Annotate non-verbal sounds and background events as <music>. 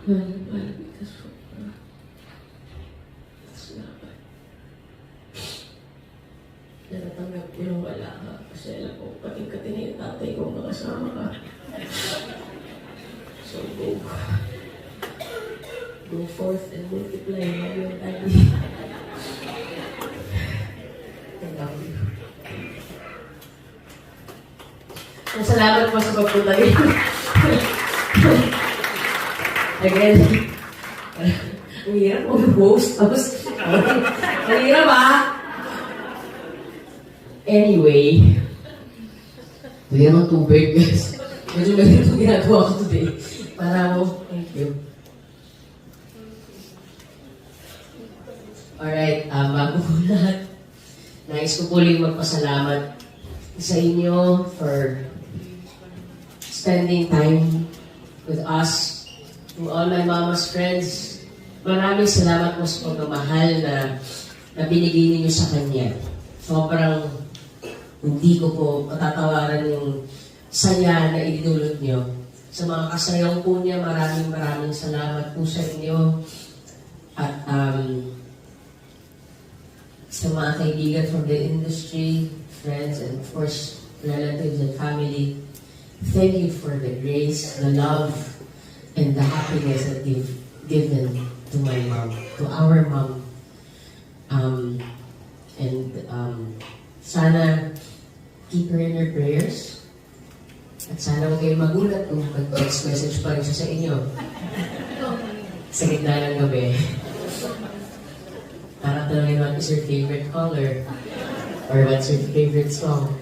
Mahal, mahal, because for... Uh, salamat. Na natanggap ko yung wala ka. Kasi alam ko, kating-kati na yung tatay ko makasama ka. So go. Go forth and multiply mo yung daddy. I love you. Ang salamat po sa pagpunta dito. <laughs> Again, ang hirap mag-host. Tapos, ang hirap ah. Anyway, bigyan ng tubig, guys. Medyo mahirap ang ginagawa ko today. Para mo, thank you. Alright, um, bago po lahat, nais ko po magpasalamat sa inyo for spending time with us, to all my mama's friends. Maraming salamat po sa pagmamahal na, na binigay ninyo sa kanya. Sobrang hindi ko po matatawaran yung saya na idinulot nyo. Sa mga kasayaw po niya, maraming maraming salamat po sa inyo. At um, sa mga kaibigan from the industry, friends, and of course, relatives and family, thank you for the grace, the love, and the happiness that you've given to my mom, to our mom. Um, and um, sana keep her in your prayers. At sana huwag kayong magulat kung mag-text message pa rin siya sa inyo. Sa gitna ng gabi. Para tanongin what is your favorite color? Or what's your favorite song?